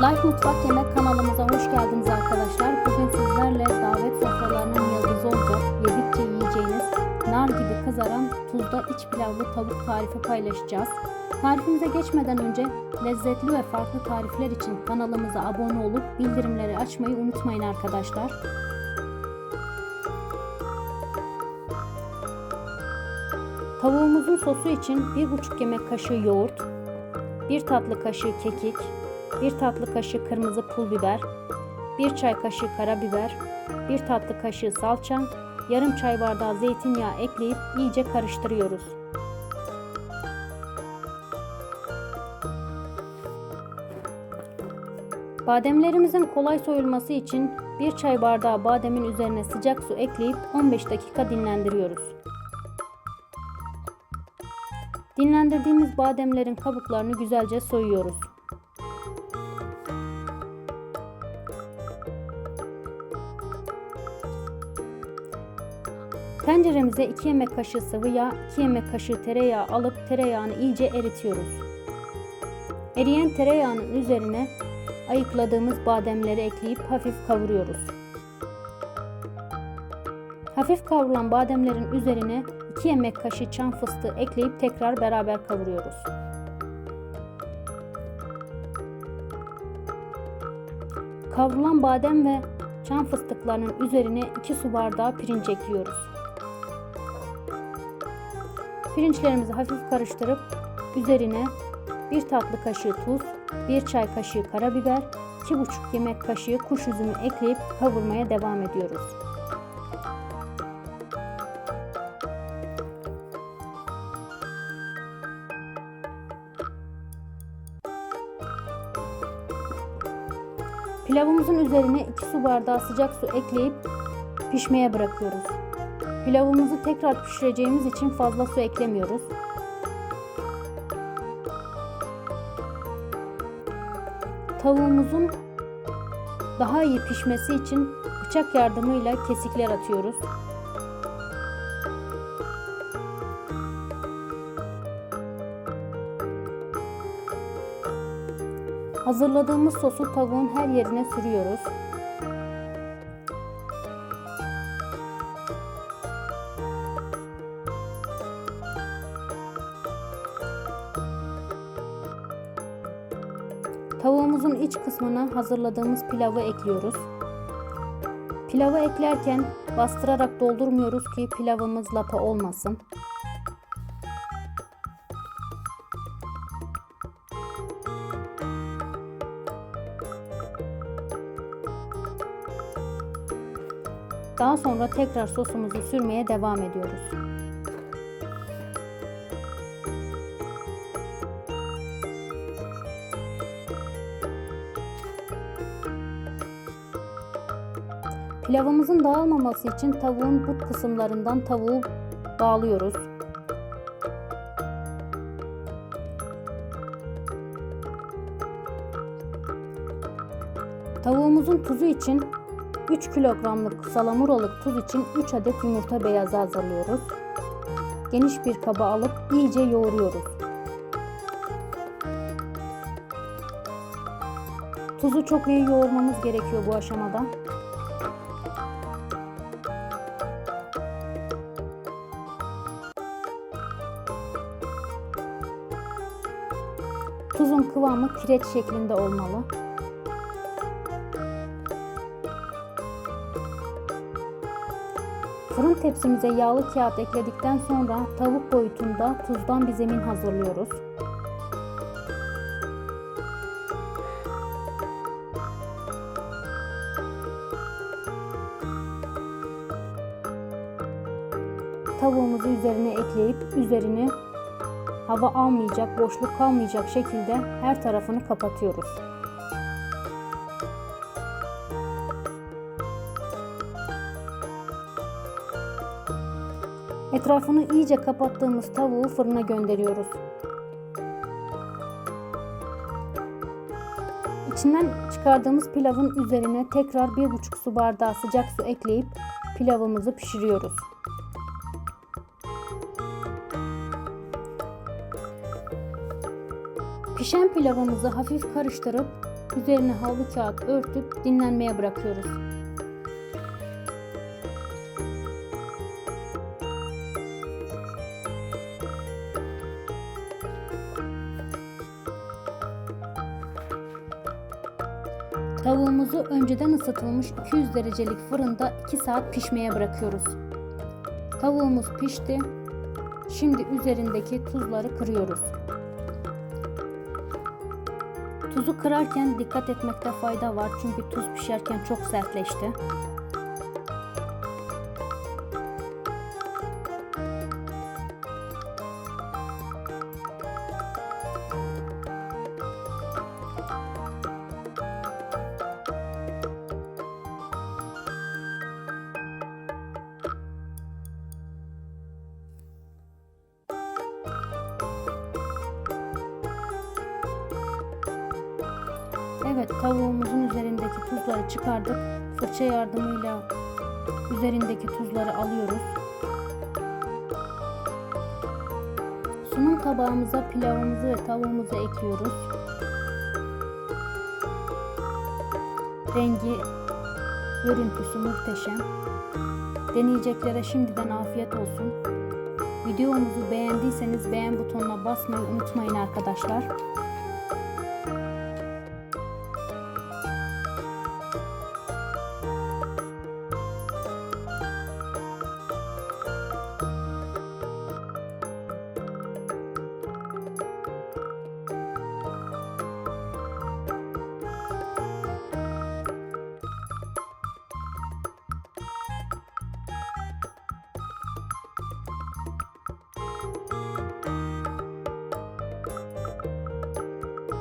Life Mutfak Yemek kanalımıza hoş geldiniz arkadaşlar. Bugün sizlerle davet sofralarının yıldızı olacak, yedikçe yiyeceğiniz nar gibi kızaran tuzda iç pilavlı tavuk tarifi paylaşacağız. Tarifimize geçmeden önce lezzetli ve farklı tarifler için kanalımıza abone olup bildirimleri açmayı unutmayın arkadaşlar. Tavuğumuzun sosu için 1,5 yemek kaşığı yoğurt, 1 tatlı kaşığı kekik, 1 tatlı kaşığı kırmızı pul biber, 1 çay kaşığı karabiber, 1 tatlı kaşığı salça, yarım çay bardağı zeytinyağı ekleyip iyice karıştırıyoruz. Bademlerimizin kolay soyulması için 1 çay bardağı bademin üzerine sıcak su ekleyip 15 dakika dinlendiriyoruz. Dinlendirdiğimiz bademlerin kabuklarını güzelce soyuyoruz. Tenceremize 2 yemek kaşığı sıvı yağ, 2 yemek kaşığı tereyağı alıp tereyağını iyice eritiyoruz. Eriyen tereyağının üzerine ayıkladığımız bademleri ekleyip hafif kavuruyoruz. Hafif kavrulan bademlerin üzerine 2 yemek kaşığı çam fıstığı ekleyip tekrar beraber kavuruyoruz. Kavrulan badem ve çam fıstıklarının üzerine 2 su bardağı pirinç ekliyoruz. Pirinçlerimizi hafif karıştırıp üzerine 1 tatlı kaşığı tuz, 1 çay kaşığı karabiber, 2,5 yemek kaşığı kuş üzümü ekleyip kavurmaya devam ediyoruz. Pilavımızın üzerine 2 su bardağı sıcak su ekleyip pişmeye bırakıyoruz. Pilavımızı tekrar pişireceğimiz için fazla su eklemiyoruz. Tavuğumuzun daha iyi pişmesi için bıçak yardımıyla kesikler atıyoruz. Hazırladığımız sosu tavuğun her yerine sürüyoruz. Tavuğumuzun iç kısmına hazırladığımız pilavı ekliyoruz. Pilavı eklerken bastırarak doldurmuyoruz ki pilavımız lapa olmasın. Daha sonra tekrar sosumuzu sürmeye devam ediyoruz. Pilavımızın dağılmaması için tavuğun but kısımlarından tavuğu bağlıyoruz. Tavuğumuzun tuzu için 3 kilogramlık salamuralık tuz için 3 adet yumurta beyazı hazırlıyoruz. Geniş bir kaba alıp iyice yoğuruyoruz. Tuzu çok iyi yoğurmamız gerekiyor bu aşamada. Tuzun kıvamı kireç şeklinde olmalı. Fırın tepsimize yağlı kağıt ekledikten sonra tavuk boyutunda tuzdan bir zemin hazırlıyoruz. Tavuğumuzu üzerine ekleyip üzerini hava almayacak, boşluk kalmayacak şekilde her tarafını kapatıyoruz. Etrafını iyice kapattığımız tavuğu fırına gönderiyoruz. İçinden çıkardığımız pilavın üzerine tekrar 1,5 su bardağı sıcak su ekleyip pilavımızı pişiriyoruz. Pişen pilavımızı hafif karıştırıp Üzerine havlu kağıt örtüp dinlenmeye bırakıyoruz. Tavuğumuzu önceden ısıtılmış 200 derecelik fırında 2 saat pişmeye bırakıyoruz. Tavuğumuz pişti. Şimdi üzerindeki tuzları kırıyoruz. Tuzu kırarken dikkat etmekte fayda var çünkü tuz pişerken çok sertleşti. Evet tavuğumuzun üzerindeki tuzları çıkardık. Fırça yardımıyla üzerindeki tuzları alıyoruz. Sunum tabağımıza pilavımızı ve tavuğumuzu ekliyoruz. Rengi, görüntüsü muhteşem. Deneyeceklere şimdiden afiyet olsun. Videomuzu beğendiyseniz beğen butonuna basmayı unutmayın arkadaşlar.